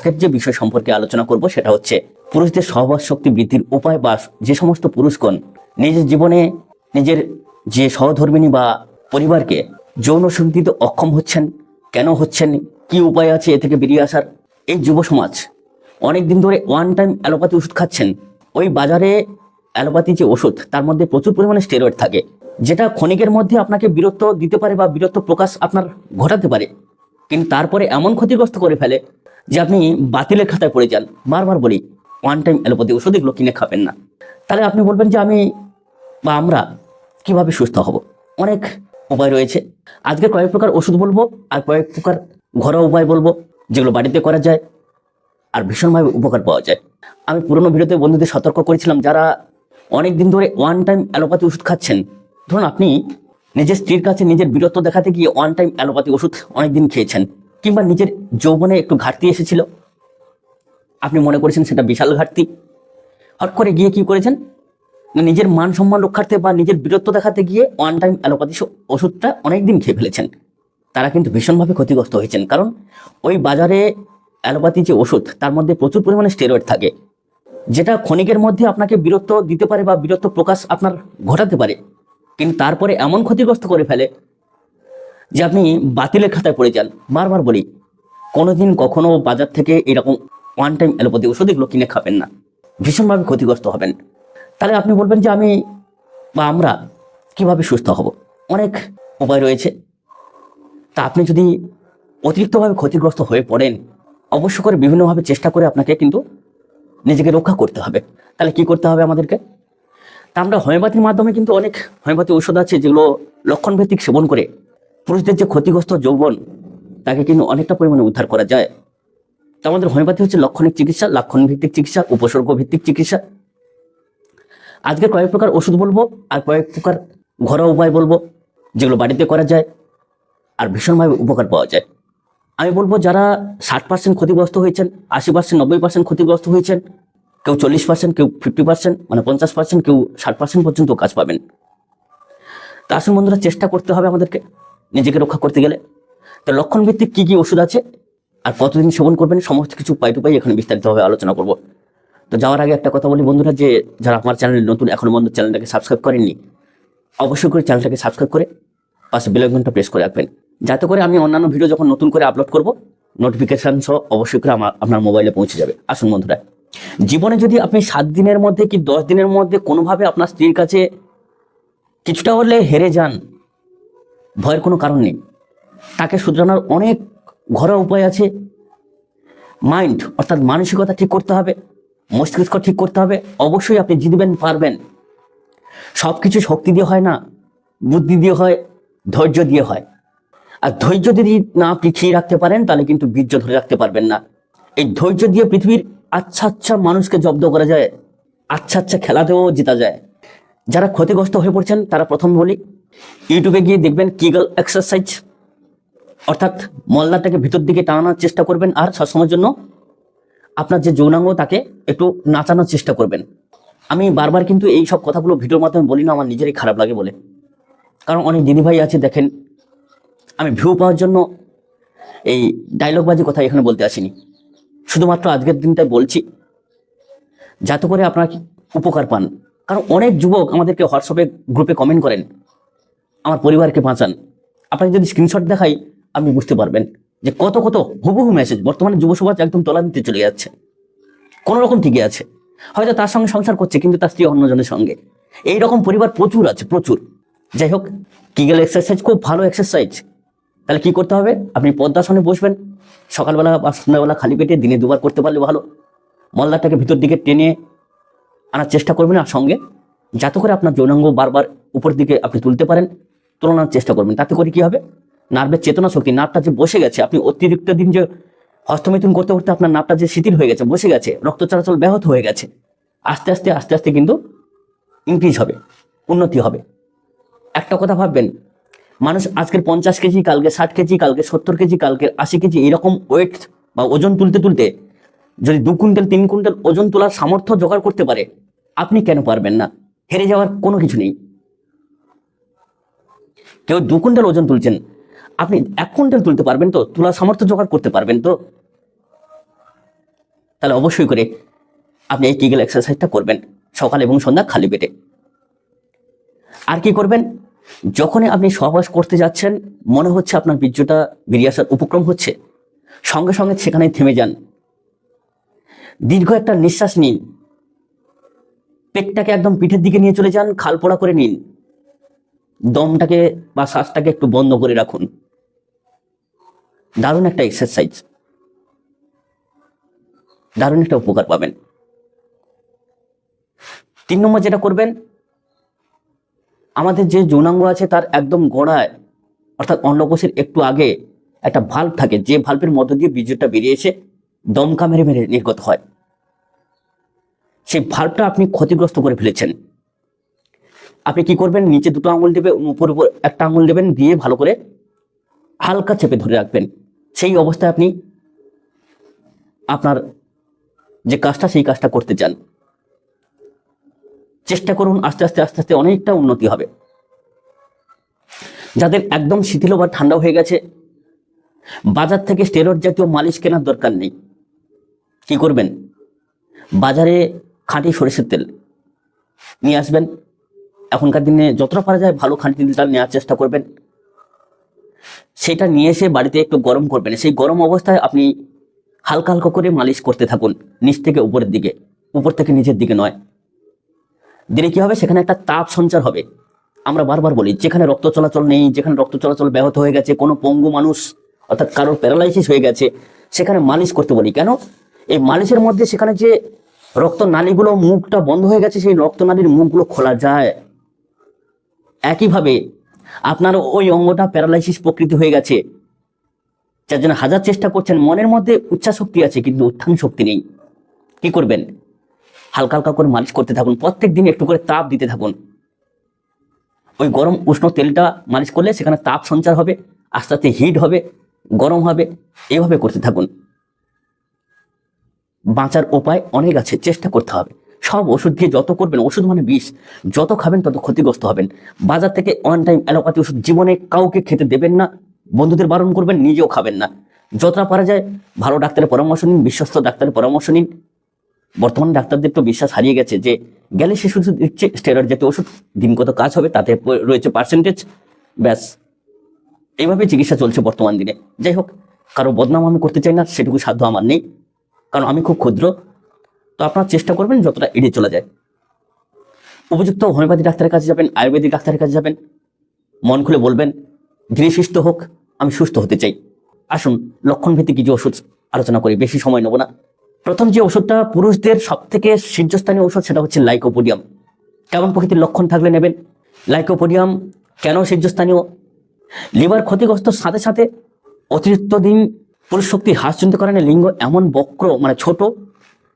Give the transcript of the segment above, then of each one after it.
আজকের যে বিষয় সম্পর্কে আলোচনা করব সেটা হচ্ছে পুরুষদের সহবাস শক্তি বৃদ্ধির উপায় বা যে সমস্ত পুরুষগণ নিজের জীবনে নিজের যে সহধর্মিণী বা পরিবারকে যৌন শক্তি অক্ষম হচ্ছেন, কেন হচ্ছেন, কি উপায় আছে এ থেকে বেরিয়ে আসার, এই যুব সমাজ অনেক দিন ধরে ওয়ান টাইম অ্যালোপ্যাথি ওষুধ খাচ্ছেন। ওই বাজারে অ্যালোপ্যাথি যে ওষুধ, তার মধ্যে প্রচুর পরিমাণে স্টেরয়েড থাকে, যেটা ক্ষণিকের মধ্যে আপনাকে বীরত্ব দিতে পারে বা বীরত্ব প্রকাশ আপনার ঘটাতে পারে। কিন্তু তারপরে এমন ক্ষতিগ্রস্ত করে ফেলে যে আপনি বাতিলের খাতায় পড়ে যান, বারবার বলি ওয়ান টাইম অ্যালোপ্যাথি ওষুধ এগুলো কিনে খাবেন না। তাহলে আপনি বলবেন যে আমি বা আমরা কীভাবে সুস্থ হব? অনেক উপায় রয়েছে। আজকে কয়েক প্রকার ওষুধ বলব, আর কয়েক প্রকার ঘরোয়া উপায় বলব, যেগুলো বাড়িতে করা যায় আর ভীষণভাবে উপকার পাওয়া যায়। আমি পুরোনো ভিডিওতে বন্ধুদের সতর্ক করেছিলাম, যারা অনেক দিন ধরে ওয়ান টাইম অ্যালোপ্যাথি ওষুধ খাচ্ছেন। ধরুন আপনি নিজের স্ত্রীর কাছে নিজের বীরত্ব দেখাতে গিয়ে ওয়ান টাইম অ্যালোপ্যাথি ওষুধ অনেক দিন খেয়েছেন। কিংবা নিজের যৌবনে একটু ঘাটতি এসেছিল? আপনি মনে করেছেন সেটা বিশাল ঘাটতি? হট করে গিয়ে কি করেছেন? নিজের মান সম্মান রক্ষার্থে বা নিজের বীরত্ব দেখাতে গিয়ে ওয়ান টাইম অ্যালোপ্যাথি ওষুধটা অনেক দিন খেয়ে ফেলেছেন। তারা কিন্তু ভীষণভাবে ক্ষতিগ্রস্ত হয়েছেন। কারণ ওই বাজারে অ্যালোপ্যাথি যে ওষুধ, তার মধ্যে প্রচুর পরিমাণে স্টেরয়েড থাকে। যেটা ক্ষণিকের মধ্যে আপনাকে বীরত্ব দিতে পারে বা বীরত্ব প্রকাশ আপনার ঘটাতে পারে। কিন্তু তারপরে এমন ক্ষতিগ্রস্ত করে ফেলে যে আপনি বাতিলের খাতায় পড়ে যান। বারবার বলি, কোনোদিন কখনো বাজার থেকে এরকম ওয়ান টাইম অ্যালোপ্যাথি ওষুধ এগুলো কিনে খাবেন না। ভীষণভাবে ক্ষতিগ্রস্ত হবেন। তাহলে আপনি বলবেন যে আমি বা আমরা কীভাবে সুস্থ হব? অনেক উপায় রয়েছে। তা আপনি যদি অতিরিক্তভাবে ক্ষতিগ্রস্ত হয়ে পড়েন, অবশ্য করে বিভিন্নভাবে চেষ্টা করে আপনাকে কিন্তু নিজেকে রক্ষা করতে হবে। তাহলে কি করতে হবে আমাদেরকে? তা আমরা হোমিওপ্যাথির মাধ্যমে কিন্তু অনেক হোমিওপ্যাথি ঔষধ আছে যেগুলো লক্ষণভিত্তিক সেবন করে পুরুষদের যে ক্ষতিগ্রস্ত যৌবন, তাকে কিন্তু অনেকটা পরিমাণে উদ্ধার করা যায়। তো আমাদের হোমিওপ্যাথি হচ্ছে লক্ষণিক চিকিৎসা লক্ষণ ভিত্তিক চিকিৎসা উপসর্গ ভিত্তিক চিকিৎসা। আজকে কয়েক প্রকার ওষুধ বলব, আর কয়েক প্রকার ঘরোয়া উপায় বলব, যেগুলো বাড়িতে করা যায়, আর ভীষণভাবে উপকার পাওয়া যায়। আমি বলব, যারা ষাট পার্সেন্ট ক্ষতিগ্রস্ত হয়েছেন, আশি পার্সেন্ট নব্বই পার্সেন্ট ক্ষতিগ্রস্ত হয়েছেন, কেউ চল্লিশ পার্সেন্ট কেউ ফিফটি পার্সেন্ট মানে পঞ্চাশ পার্সেন্ট কেউ ষাট পার্সেন্ট পর্যন্ত কাজ পাবেন। তা আসুন বন্ধুরা, চেষ্টা করতে হবে আমাদেরকে। নিজেকে রক্ষা করতে গেলে? তো লক্ষণ ভিত্তিক কী কী ওষুধ আছে? আর কতদিন সেবন করবেন? সমস্ত কিছু পাই টু পাই এখানে বিস্তারিতভাবে আলোচনা করব। তো যাওয়ার আগে একটা কথা বলি বন্ধুরা, যে যারা আমার চ্যানেল নতুন, এখনও বন্ধু চ্যানেলটাকে সাবস্ক্রাইব করেননি, অবশ্যই করে চ্যানেলটাকে সাবস্ক্রাইব করে পাশে আইকনটা প্রেস করে রাখবেন। যাতে করে আমি অন্যান্য ভিডিও যখন নতুন করে আপলোড করব নোটিফিকেশন সহ অবশ্যই করে আমার, আপনার মোবাইলে পৌঁছে যাবে। আসুন বন্ধুরা। জীবনে যদি আপনি সাত দিনের মধ্যে কি দশ দিনের মধ্যে কোনোভাবে আপনার স্ত্রীর কাছে কিছুটা হলে হেরে যান ভয়ের কোনো কারণ নেই। তাকে শুধরানোর অনেক ঘরোয়া উপায় আছে। মাইন্ড অর্থাৎ মানসিকতা ঠিক করতে হবে, মস্তিষ্ক ঠিক করতে হবে, অবশ্যই আপনি জিতবেন, পারবেন। সব কিছু শক্তি দিয়ে হয় না, বুদ্ধি দিয়ে হয়, ধৈর্য দিয়ে হয়। আর ধৈর্য যদি না আপনি খেয়ে রাখতে পারেন, তাহলে কিন্তু বীর্য ধরে রাখতে পারবেন না। এই ধৈর্য দিয়ে পৃথিবীর আচ্ছা আচ্ছা মানুষকে জব্দ করা যায় আচ্ছা আচ্ছা খেলাতেও জেতা যায়। যারা ক্ষতিগ্রস্ত হয়ে পড়ছেন, তারা প্রথম বলি ইউটিউবে গিয়ে দেখবেন কিগল এক্সারসাইজ অর্থাৎ মল্লাটাকে ভিতর দিকে টানানোর চেষ্টা করবেন আর সবসময়ের জন্য আপনার যে যৌনাঙ্গ, তাকে একটু নাচানোর চেষ্টা করবেন। আমি বারবার কিন্তু এই সব কথাগুলো ভিডিওর মাধ্যমে বলি না, আমার নিজেরই খারাপ লাগে বলে। কারণ অনেক দিদিভাই আছে, দেখেন, আমি ভিউ পাওয়ার জন্য এই ডায়লগবাজি কথা এখানে বলতে আসিনি। শুধুমাত্র আজকের দিনটাই বলছি, যাতে করে আপনারা উপকার পান। কারণ অনেক যুবক আমাদেরকে হোয়াটসঅ্যাপে গ্রুপে কমেন্ট করেন। আমার পরিবারকে বাঁচান। আপনাকে যদি স্ক্রিনশট দেখাই, আপনি বুঝতে পারবেন যে কত কত হুবহু মেসেজ বর্তমানে যুব সমাজ একদম তলা নিতে চলে যাচ্ছে। কোনো রকম ঠিকই আছে। হয়তো তার সঙ্গে সংসার করছে, কিন্তু তার স্ত্রী অন্যজনের সঙ্গে। এই রকম পরিবার প্রচুর আছে, প্রচুর। যাই হোক কিগেল এক্সারসাইজ খুব ভালো এক্সারসাইজ তাহলে কি করতে হবে? আপনি পদ্মাসনে বসবেন। সকালবেলা বা সন্ধ্যাবেলা খালি পেটে দিনে দুবার করতে পারলে ভালো। মল্লাটাকে ভিতর দিকে টেনে আনার চেষ্টা করবেন আর সঙ্গে যাতে করে আপনার যৌনাঙ্গ বারবার উপর দিকে আপনি তুলতে পারেন। তোলানোর চেষ্টা করবেন। তাতে করে কি হবে? নার্ভের চেতনা শক্তি, নার্ভটা যে বসে গেছে, আপনি অতিরিক্ত দিন যে হস্তমিথুন করতে করতে আপনার নার্ভটা যে শিথিল হয়ে গেছে, বসে গেছে, রক্ত চলাচল ব্যাহত হয়ে গেছে, আস্তে আস্তে আস্তে আস্তে কিন্তু ইনক্রিজ হবে, উন্নতি হবে। একটা কথা ভাববেন, মানুষ আজকের পঞ্চাশ কেজি, কালকে ষাট কেজি, কালকে সত্তর কেজি, কালকে আশি কেজি এরকম ওয়েট বা ওজন তুলতে তুলতে যদি দু কুইন্টাল, তিন কুইন্টাল ওজন তোলার সামর্থ্য জোগাড় করতে পারে, আপনি কেন পারবেন না? হেরে যাওয়ার কোনো কিছু নেই। কেউ দু কুইন্টাল ওজন তুলছেন। আপনি এক কুইন্টাল তুলতে পারবেন তো? তোলার সামর্থ্য জোগাড় করতে পারবেন তো? তাহলে অবশ্যই করে আপনি এই কিগেল এক্সারসাইজটা করবেন। সকাল এবং সন্ধ্যা খালি পেটে। আর কি করবেন? যখনই আপনি সহবাস করতে যাচ্ছেন, মনে হচ্ছে আপনার বীর্যটা বেরিয়ে আসার উপক্রম হচ্ছে। সঙ্গে সঙ্গে সেখানে থেমে যান। দীর্ঘ একটা নিঃশ্বাস নিন। পেটটাকে একদম পিঠের দিকে নিয়ে চলে যান, খাল পোড়া করে নিন। দমটাকে বা শ্বাসটাকে একটু বন্ধ করে রাখুন। দারুণ একটা এক্সারসাইজ দারুণ একটা উপকার পাবেন। তিন নম্বর যেটা করবেন, আমাদের যে যৌনাঙ্গ আছে তার একদম গোড়ায়, অর্থাৎ অন্নকোষের একটু আগে একটা ভাল্ব থাকে, যে ভাল্বের মধ্য দিয়ে বীর্যটা বেরিয়ে এসে দমকা মেরে মেরে নির্গত হয়। সেই ভাল্বটা আপনি ক্ষতিগ্রস্ত করে ফেলেছেন। আপনি কি করবেন? নিচে দুটো আঙুল দেবে উপর উপর একটা আঙুল দেবেন, দিয়ে ভালো করে হালকা চেপে ধরে রাখবেন। সেই অবস্থায় আপনি আপনার যে কাজটা, সেই কাজটা করতে চান। চেষ্টা করুন, আস্তে আস্তে আস্তে আস্তে অনেকটা উন্নতি হবে। যাদের একদম শিথিল বা ঠান্ডা হয়ে গেছে, বাজার থেকে স্টেরয়েড জাতীয় মালিশ কেনার দরকার নেই। কি করবেন? বাজারে খাঁটি সরিষের তেল নিয়ে আসবেন। এখনকার দিনে যতটা পারা যায় ভালো খাঁটি তেল নেওয়ার চেষ্টা করবেন। সেটা নিয়ে এসে বাড়িতে একটু গরম করবেন। সেই গরম অবস্থায় আপনি হালকা হালকা করে মালিশ করতে থাকুন, নিচ থেকে উপরের দিকে। উপর থেকে নিচের দিকে নয়। দিলে কি হবে? সেখানে একটা তাপ সঞ্চার হবে। আমরা বারবার বলি, যেখানে রক্ত চলাচল নেই, যেখানে রক্ত চলাচল ব্যাহত হয়ে গেছে, কোনো পঙ্গু মানুষ, অর্থাৎ কারোর প্যারালাইসিস হয়ে গেছে, সেখানে মালিশ করতে বলি। কেন? এই মালিশের মধ্যে সেখানে যে রক্ত নালীগুলো মুখটা বন্ধ হয়ে গেছে, সেই রক্ত নালীর মুখগুলো খোলা যায়। একইভাবে আপনার ওই অঙ্গটা প্যারালাইসিস প্রকৃতি হয়ে গেছে। যার জন্য হাজার চেষ্টা করছেন, মনের মধ্যে উচ্চা শক্তি আছে, কিন্তু উত্থান শক্তি নেই। কি করবেন? হালকা হালকা করে মালিশ করতে থাকুন, প্রত্যেক দিন একটু করে তাপ দিতে থাকুন। ওই গরম উষ্ণ তেলটা মালিশ করলে সেখানে তাপ সঞ্চার হবে, আস্তে আস্তে হিট হবে, গরম হবে, এভাবে করতে থাকুন। বাঁচার উপায় অনেক আছে, চেষ্টা করতে হবে। সব ওষুধ দিয়ে যত করবেন, ওষুধ মানে বিষ, যত খাবেন তত ক্ষতিগ্রস্ত হবেন। বাজার থেকে ওয়ান টাইম অ্যালোপ্যাথি ওষুধ জীবনে কাউকে খেতে দেবেন না, বন্ধুদের বারণ করবেন, নিজেও খাবেন না। যতটা পারা যায়, ভালো ডাক্তারের পরামর্শ নিন, বিশ্বস্ত ডাক্তারের পরামর্শ নিন। বর্তমানে ডাক্তারদের তো বিশ্বাস হারিয়ে গেছে যে, গেলে সে শুধু দিচ্ছে স্টেরয়েড জাতীয় ওষুধ, দিন কত কাজ হবে, তাতে রয়েছে পার্সেন্টেজ ব্যাস। এইভাবে চিকিৎসা চলছে বর্তমান দিনে। যাই হোক, কারও বদনাম আমি করতে চাই না, সেটুকু সাধ্য আমার নেই। কারণ আমি খুব ক্ষুদ্র তো আপনারা চেষ্টা করবেন যতটা এড়িয়ে চলা যায়। উপযুক্ত হোমিওপ্যাথি ডাক্তারের কাছে যাবেন, আয়ুর্বেদিক ডাক্তারের কাছে যাবেন, মন খুলে বলবেন, ধীরে সুস্থ হোক, আমি সুস্থ হতে চাই। আসুন লক্ষণ ভিত্তিক কিছু ওষুধ আলোচনা করি, বেশি সময় নেব না। প্রথম যে ওষুধটা পুরুষদের সব থেকে শীর্ষস্থানীয় ওষুধ, সেটা হচ্ছে লাইকোপোডিয়াম। কেমন প্রকৃতির লক্ষণ থাকলে নেবেন? লাইকোপোডিয়াম কেন শীর্ষস্থানীয়? লিভার ক্ষতিগ্রস্তর সাথে সাথে অতিরিক্ত দিন পুরুষ শক্তি হ্রাসজনিত কারণে লিঙ্গ এমন বক্র মানে ছোট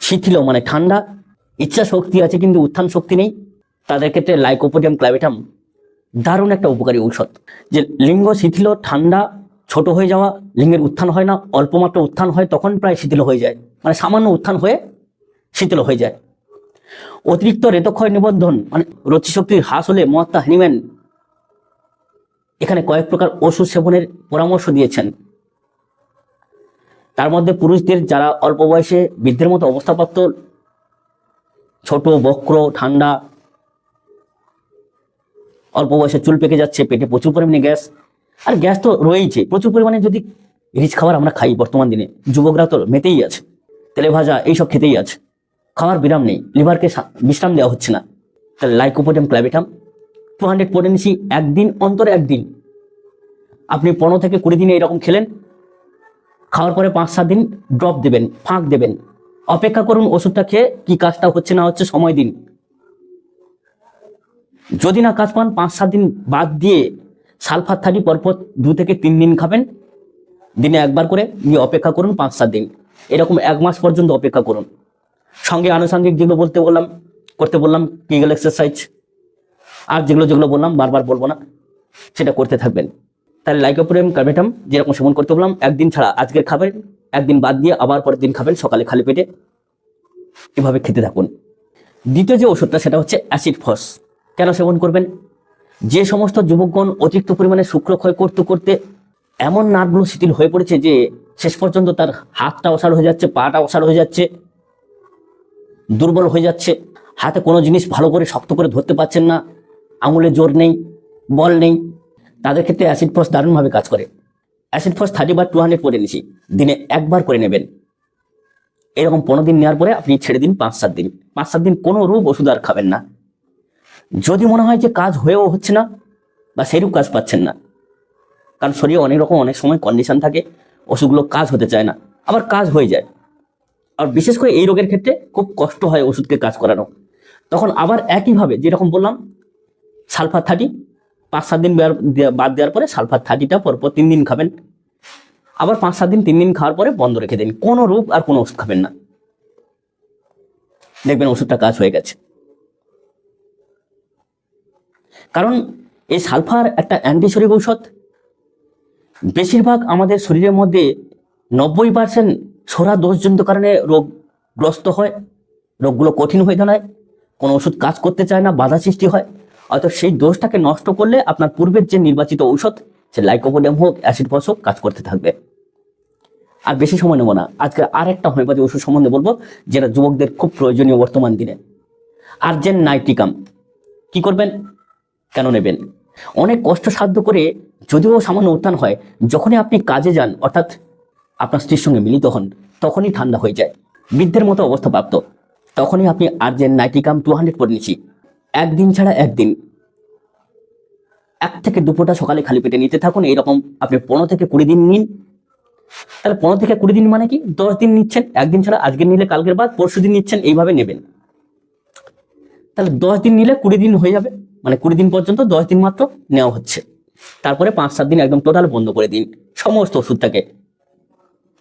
শিথিল মানে ঠান্ডা। ইচ্ছা শক্তি আছে কিন্তু উত্থান শক্তি নেই। তাদের ক্ষেত্রে লাইকোপোডিয়াম ক্লাভিটাম দারুণ একটা উপকারী ঔষধ। যে লিঙ্গ শিথিল, ঠান্ডা, ছোট হয়ে যাওয়া, লিঙ্গের উত্থান হয় না অল্প মাত্র উত্থান হয়, তখন প্রায় শিথিল হয়ে যায়। মানে সামান্য উত্থান হয়ে শীতল হয়ে যায়। অতিরিক্ত রেতক্ষয় নিবন্ধন মানে রতিশক্তির হ্রাস হলে মহাত্মা হ্যানিম্যান এখানে কয়েক প্রকার ওষুধ সেবনের পরামর্শ দিয়েছেন। তার মধ্যে পুরুষদের যারা অল্প বয়সে বৃদ্ধের মতো অবস্থাপ্রাপ্ত ছোট, বক্র, ঠান্ডা, অল্প বয়সে চুল পেকে যাচ্ছে, পেটে প্রচুর পরিমাণে গ্যাস, আর গ্যাস তো রয়েইছে। প্রচুর পরিমাণে যদি রিচ খাবার আমরা খাই বর্তমান দিনে, যুবকরা তো মেতেই আছে, তেলে ভাজা এইসব খেতেই আছে, খাওয়ার বিরাম নেই, লিভারকে বিশ্রাম দেওয়া হচ্ছে না। তাহলে lycopodium clavatum two hundred potency একদিন, অন্তর একদিন। আপনি পনেরো থেকে কুড়ি দিনে এরকম খেলেন খাওয়ার পরে পাঁচ সাত দিন ড্রপ দেবেন, ফাঁক দেবেন। অপেক্ষা করুন ওষুধটা খেয়ে কি কাজটা হচ্ছে না হচ্ছে সময় দিন। যদি না কাজ পান, পাঁচ সাত দিন বাদ দিয়ে সালফার থাকি পরপর দু থেকে তিন দিন খাবেন। দিনে একবার করে নিয়ে অপেক্ষা করুন পাঁচ সাত দিন। এরকম এক মাস পর্যন্ত অপেক্ষা করুন। সঙ্গে আনুষঙ্গিক যেগুলো বলতে বললাম, করতে বললাম কিগল এক্সারসাইজ আর যেগুলো যেগুলো বললাম, বারবার বলব না, সেটা করতে থাকবেন। তাহলে লাইকোপোডিয়াম কার্বেটাম যেরকম সেবন করতে বললাম, একদিন ছাড়া আজকের খাবেন, একদিন বাদ দিয়ে আবার পরের দিন খাবেন, সকালে খালি পেটে এভাবে খেতে থাকুন। দ্বিতীয় যে ওষুধটা, সেটা হচ্ছে অ্যাসিড ফস। কেন সেবন করবেন? যে সমস্ত যুবকগণ অতিরিক্ত পরিমাণে শুক্রক্ষয় করতে করতে এমন নার্ভগুলো শিথিল হয়ে পড়েছে যে শেষ পর্যন্ত তার হাতটা অসাড় হয়ে যাচ্ছে, পাটা অসাড় হয়ে যাচ্ছে, দুর্বল হয়ে যাচ্ছে। হাতে কোনো জিনিস ভালো করে শক্ত করে ধরতে পারছেন না, আঙুলে জোর নেই, বল নেই তাদের ক্ষেত্রে অ্যাসিড ফস দারুণভাবে কাজ করে। অ্যাসিড ফস থার্টি বা টু হান্ড্রেড করে নিছি। দিনে একবার করে নেবেন। এরকম পনেরো দিন নেওয়ার পরে আপনি ছেড়ে দিন পাঁচ সাত দিন। পাঁচ সাত দিন কোনো রূপ ওষুধ আর খাবেন না। যদি মনে হয় যে কাজ হয়েও হচ্ছে না, বা সেইরূপ কাজ পাচ্ছেন না। কারণ শরীরে অনেক রকম অনেক সময় কন্ডিশন থাকে, ওষুধগুলো কাজ হতে চায় না। আবার কাজ হয়ে যায়। আর বিশেষ করে এই রোগের ক্ষেত্রে খুব কষ্ট হয় ওষুধকে কাজ করানো। তখন আবার একইভাবে যেরকম বললাম সালফার থার্টি পাঁচ সাত দিন বাদ দেওয়ার পরে সালফার থার্টিটা পরপর তিন দিন খাবেন। আবার পাঁচ সাত দিন, তিন দিন খাওয়ার পরে বন্ধ রেখে দিন। কোনো রূপ আর কোনো ওষুধ খাবেন না। দেখবেন ওষুধটা কাজ হয়ে গেছে। কারণ এই সালফার একটা অ্যান্টিশরিক ঔষধ। বেশিরভাগ আমাদের শরীরের মধ্যে নব্বই পার্সেন্ট সোরা দোষজনিত কারণে রোগগ্রস্ত হয়। রোগগুলো কঠিন হয়ে দাঁড়ায়। কোনো ওষুধ কাজ করতে চায় না, বাধা সৃষ্টি হয়। অর্থাৎ সেই দোষটাকে নষ্ট করলে আপনার পূর্বের যে নির্বাচিত ঔষধ, সে লাইকোপোডিয়াম হোক, অ্যাসিড ফস হোক, কাজ করতে থাকবে। আর বেশি সময় নেব না। আজকে আর একটা হোমিওপ্যাথি ওষুধ সম্বন্ধে বলব, যেটা যুবকদের খুব প্রয়োজনীয় বর্তমান দিনে। আর্জেন নাইটিকাম কি করবেন? কেন নেবেন? অনেক কষ্ট সাধ্য করে যদিও সামান্য উত্থান হয়, যখনই আপনি কাজে যান, অর্থাৎ আপনার স্ত্রীর সঙ্গে মিলিত হন, তখনই ঠান্ডা হয়ে যায়। বৃদ্ধের মতো অবস্থা প্রাপ্ত। তখনই আপনি আর্জেন নাইটিকাম টু হান্ড্রেড করে নিচ্ছি একদিন ছাড়া একদিন। এক থেকে দুপুরটা সকালে খালি পেটে নিতে থাকুন, এইরকম আপনি পনেরো থেকে কুড়ি দিন নিন। তাহলে পনেরো থেকে কুড়ি দিন মানে কি? দশ দিন নিচ্ছেন, একদিন ছাড়া আজকে নিলে কালকের বাদ, পরশু দিন নিচ্ছেন, এইভাবে নেবেন। তাহলে দশ দিন নিলে কুড়ি দিন হয়ে যাবে মানে কুড়ি দিন পর্যন্ত দশ দিন মাত্র নেওয়া হচ্ছে। তারপরে পাঁচ সাত দিন একদম টোটাল বন্ধ করে দিন, সমস্ত ওষুধটাকে।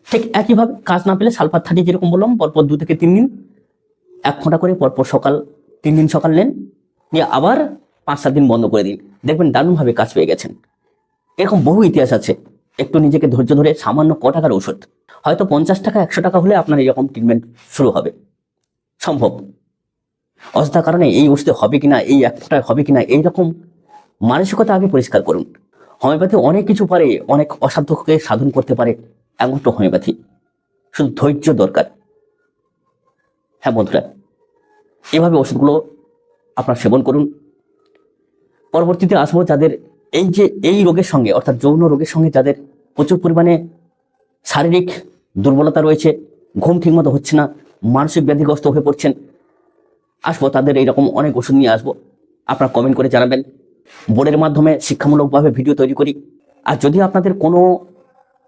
ঠিক একইভাবে কাজ না পেলে সালফার থার্টি যেরকম বললাম, পরপর দু থেকে তিন দিন, এক ঘণ্টা করে পরপর সকাল, তিন দিন সকাল নেন। নিয়ে আবার পাঁচ সাত দিন বন্ধ করে দিন। দেখবেন দারুণভাবে কাজ পেয়ে গেছেন। এরকম বহু ইতিহাস আছে। একটু নিজেকে ধৈর্য ধরে সামান্য ক টাকার ওষুধ হয়তো পঞ্চাশ টাকা, একশো টাকা হলে আপনার এরকম ট্রিটমেন্ট শুরু হবে। সম্ভব। অযথা কারণে এই ওষুধে হবে কিনা, এই এক ফোঁটায় হবে কিনা, এইরকম মানসিকতা আগে পরিষ্কার করুন। হোমিওপ্যাথি অনেক কিছু পারে, অনেক অসাধ্যকে সাধন করতে পারে একমাত্র হোমিওপ্যাথি। শুধু ধৈর্য দরকার। হ্যাঁ বন্ধুরা, এভাবে ওষুধগুলো আপনার সেবন করুন। পরবর্তীতে আসব যাদের এই যে এই রোগের সঙ্গে, অর্থাৎ যৌন রোগের সঙ্গে যাদের প্রচুর পরিমাণে শারীরিক দুর্বলতা রয়েছে, ঘুম ঠিকমতো হচ্ছে না, মানসিক ব্যাধিগ্রস্ত হয়ে পড়ছেন, আসব, তাদের এইরকম অনেক ওষুধ নিয়ে আসব। আপনারা কমেন্ট করে জানাবেন। বোর্ডের মাধ্যমে শিক্ষামূলকভাবে ভিডিও তৈরি করি। আর যদি আপনাদের কোনো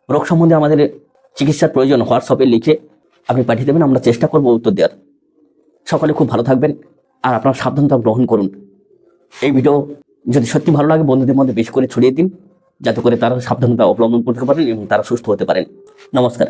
রোগ সম্বন্ধে আমাদের চিকিৎসার প্রয়োজন, হোয়াটসঅ্যাপে লিখে আপনি পাঠিয়ে দেবেন, আমরা চেষ্টা করব উত্তর দেওয়ার। সকলে খুব ভালো থাকবেন। আর আপনারা সাবধানতা গ্রহণ করুন। এই ভিডিও যদি সত্যি ভালো লাগে, বন্ধুদের মধ্যে বেশি করে ছড়িয়ে দিন, যাতে করে তারা সাবধানতা অবলম্বন করতে পারেন এবং তারা সুস্থ হতে পারেন। নমস্কার।